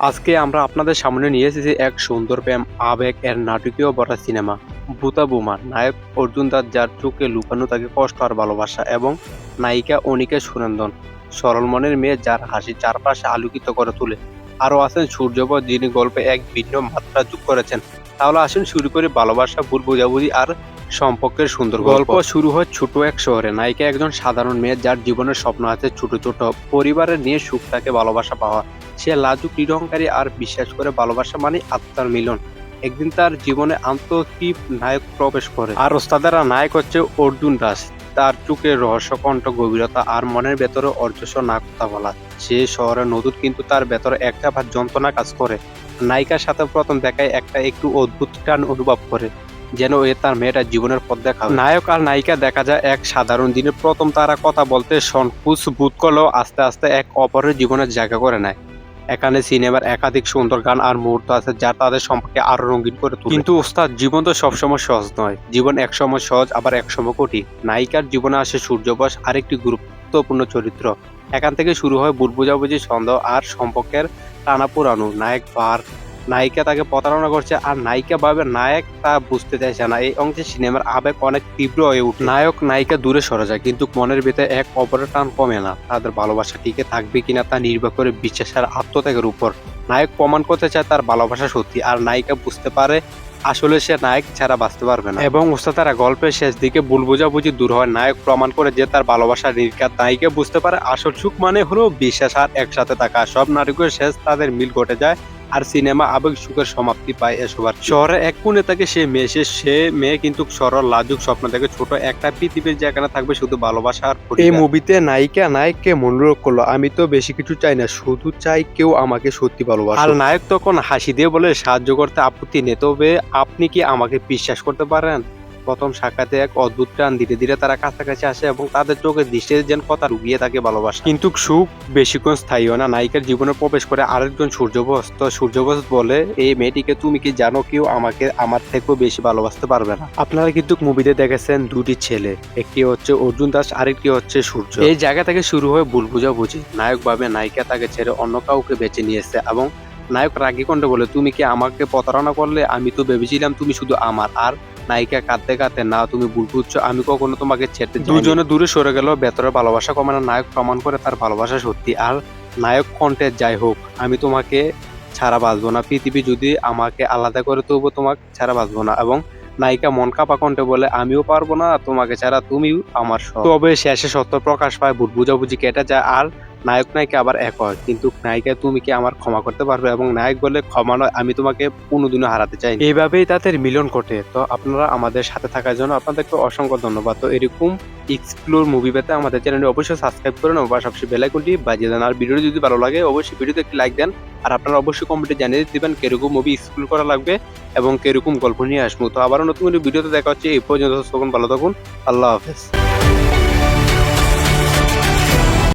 আজকে আমরা আপনাদের সামনে নিয়ে এসেছি এক সুন্দর প্রেম আবেগ এর নাটকীয় বড় সিনেমা। ভূতা বুমার নায়ক অর্জুন দাস যার চোখে লুকানো তাকে কষ্ট আর ভালোবাসা এবং নায়িকা অনিকা সুনন্দন সরল মনের মেয়ে যার হাসি চারপাশে আলোকিত করে তোলে। আরও আছেন সূর্যবর যিনি গল্পে এক ভিন্ন মাত্রা যোগ করেছেন। তাহলে আসুন শুরু করে ভালোবাসা ভুল বোঝাবুঝি আর সম্পর্কের সুন্দর গল্প শুরু হয় ছোট এক শহরে। নায়িকা একজন সাধারণ মেয়ে যার জীবনের স্বপ্ন আছে ছোট ছোট পরিবারের নিয়ে সুখ তাকে ভালোবাসা পাওয়া। সে লাজুক নিরহংকারী আর বিশ্বাস করে ভালোবাসা মানে আত্মার মিলন। একদিন তার জীবনে আন্তর্কীপ নায়ক প্রবেশ করে। আর ওস্তাদারা নায়ক হচ্ছে অর্জুন দাস। তার চোখে রহস্য, কণ্ঠ, গভীরতা আর মনের ভেতরে অর্জস্ব না কথা বলা। সে শহরে নতুন কিন্তু তার ভেতরে একটা ভাত যন্ত্রণা কাজ করে। নায়িকার সাথে প্রথম দেখায় একটা একটু অদ্ভুত টান অনুভব করে, যেন এ তার মেয়েটার জীবনের পথ দেখা নায়ক আর নায়িকা দেখা যায় এক সাধারণ দিনে। প্রথম তারা কথা বলতে সংকোচ বোধ করলেও আস্তে আস্তে এক অপরের জীবনের জায়গা করে নেয়। এখানে সিনেমার একাধিক সুন্দর গান আর মুহূর্ত আছে যা তাদের সম্পর্কে আরও রঙিন করে তোলে। কিন্তু ওস্তাদ জীবন তো সবসময় সহজ নয়। জীবন একসময় সহজ আবার একসময় কঠিন। নায়িকার জীবনে আসে সূর্যবাস আরেকটি গুরুত্বপূর্ণ চরিত্র। এখান থেকে শুরু হয় ভুল ছন্দ সন্দেহ আর সম্পর্কের টানা পুরানো নায়ক বার নায়িকা তাকে প্রতারণা করছে আর নায়িকা ভাবে নায়ক তা বুঝতে চাইছে না। এই অংশে সিনেমার আবেগ অনেক তীব্র হয়ে উঠে। নায়ক নায়িকা দূরে সরে যায়, কিন্তু মনের ভিতরে এক অপরের টান কমে না। তাদের ভালোবাসা টিকে থাকবে কিনা তা নির্ভর করে বিশ্বাস আর আত্মত্যাগের উপর। নায়ক প্রমাণ করতে চায় তার ভালোবাসা সত্যি, আর নায়িকা বুঝতে পারে আসলে সে নায়ক ছাড়া বাঁচতে পারবে না। এবং ওস্তাদারা গল্পের শেষ দিকে ভুল বোঝাবুঝি দূর হয়। নায়ক প্রমাণ করে যে তার ভালোবাসা নির্ঘাত নায়িকা বুঝতে পারে আসল সুখ মানে হলো বিশ্বাস, আর একসাথে থাকা সব নাটকের শেষ তাদের মিল ঘটে যায় আর সিনেমা আবেগ সুখের সমাপ্তি পায় এসবার শহরে এক কোণে থাকে সে মেয়ে। সে সে মেয়ে কিন্তু সরল লাজুক স্বপ্ন থেকে ছোট একটা পৃথিবীর যেখানে থাকবে শুধু ভালোবাসা আর এই মুভিতে নায়িকা নায়ককে মনোরোগ করল। আমি তো বেশি কিছু চাই না শুধু চাই কেউ আমাকে সত্যি ভালোবাসে আর নায়ক তখন হাসি দিয়ে বলে সাহায্য করতে আপত্তি নেই। তবে আপনি কি আমাকে বিশ্বাস করতে পারেন? প্রথম সাক্ষাতে এক অদ্ভুত টান ধীরে ধীরে তারা কাছাকাছি আসে এবং তাদের চোখের দৃষ্টিতে যেন কথা রুগিয়ে থাকে ভালোবাসা। কিন্তু সুখ বেশিক্ষণ স্থায়ী না। নায়িকার জীবনে প্রবেশ করে আরেকজন সূর্যবোস তো সূর্যবোস বলে, এই মেয়েটিকে তুমি কি জানো কেউ আমাকে আমার থেকেও বেশি ভালোবাসতে পারবে না? আপনারা কিন্তু মুভিতে দেখেছেন দুটি ছেলে। একটি হচ্ছে অর্জুন দাস, আরেকটি হচ্ছে সূর্য। এই জায়গা থেকে শুরু হয়ে ভুল বুঝাবুঝি। নায়ক ভাবে নায়িকা তাকে ছেড়ে অন্য কাউকে বেছে নিয়েছে এবং নায়ক রাগি কণ্ঠে বলে, তুমি কি আমাকে প্রতারণা করলে? আমি তো ভেবেছিলাম তুমি শুধু আমার। আর নায়িকা কাঁদতে কাঁদতে, না, তুমি ভুল বুঝছ। আমি কখনো তোমাকে ছেড়ে দুজনে দূরে সরে গেল, ভেতরে ভালোবাসা কমে না নায়ক প্রমাণ করে তার ভালোবাসা সত্যি। আর নায়ক কণ্ঠে, যাই হোক, আমি তোমাকে ছাড়া বাঁচবো না। পৃথিবী যদি আমাকে আলাদা করে তবু তোমাকে ছাড়া বাঁচবো না। এবং নায়িকা মন কাপা কণ্ঠে বলে, আমিও পারব না, তোমাকে ছাড়া তুমিও আমার তবে শেষে সত্য প্রকাশ পায় ভুল বুঝাবুঝি কেটে যায়। আর নায়ক নায়িকা আবার এক হয়। কিন্তু নায়িকা তুমি কি আমার ক্ষমা করতে পারবে? এবং নায়ক বলে ক্ষমা নয়, আমি তোমাকে কোনোদিনও হারাতে চাই এইভাবেই তাদের মিলন ঘটে। তো আপনারা আমাদের সাথে থাকার জন্য আপনাদেরকে অসংখ্য ধন্যবাদ। তো এরকম এক্সপ্লোর মুভি পেতে আমাদের চ্যানেলটি অবশ্যই সাবস্ক্রাইব করেন এবং পাশাপাশি বেলাইকনটি বাজিয়ে দেন। আর ভিডিওটি যদি ভালো লাগে, অবশ্যই ভিডিওতে একটি লাইক দেন। আর আপনারা অবশ্যই কমেন্টে জানিয়ে দিবেন কীরকম মুভি এক্সপ্লোর করা লাগবে এবং কীরকম গল্প নিয়ে আসব। তো আবারও নতুন ভিডিওতে দেখা হচ্ছে। এই পর্যন্ত তখন ভালো থাকুন। আল্লাহ হাফেজ।